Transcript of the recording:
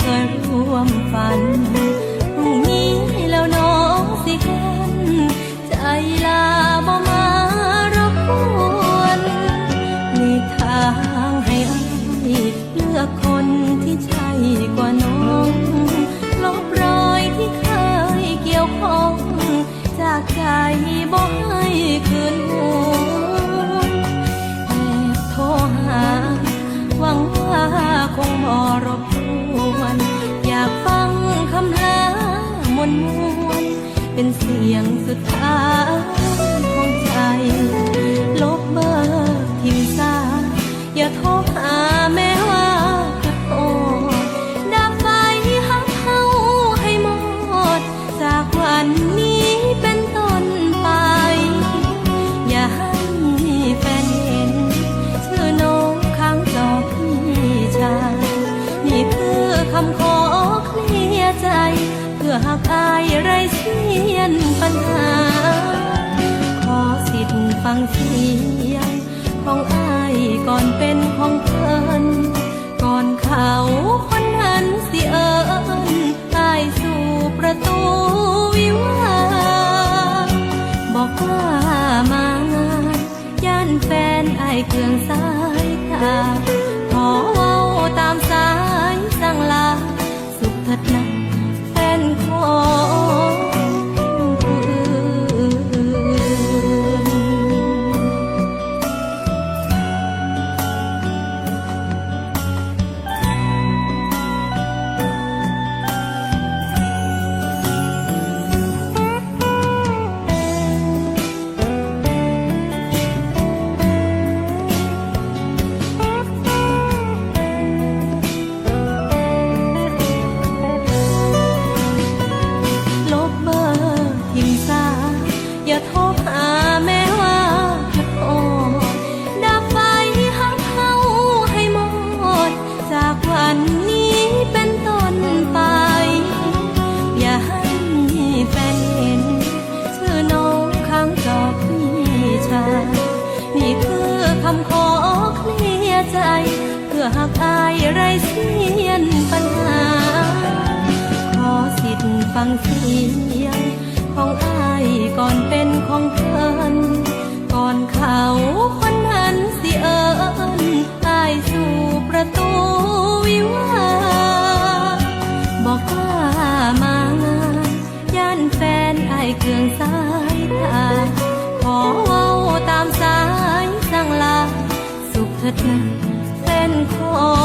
เคยร่วมฝันพรุ่งนี้แล้วน้องสิกันใจลาบ่มารบกวนหลีกทางให้อายเลือกคน อหากอายไรเสียนปัญหา ขอสิทธิ์ฟังเสียงของอายก่อนเป็นของเพิ่นก่อนเขาคนนั้นสิเอิญอายสู่ประตูวิวาบอกว่ามางานย่านแฟนไอายเครื่องสายตาำขอเคลียใจ เพื่อหากอายไรเสียนปัญหา ขอสิทธิ์ฟังเสียงของอายก่อนเป็นของเพิ่น ถิดนะเป็นขอ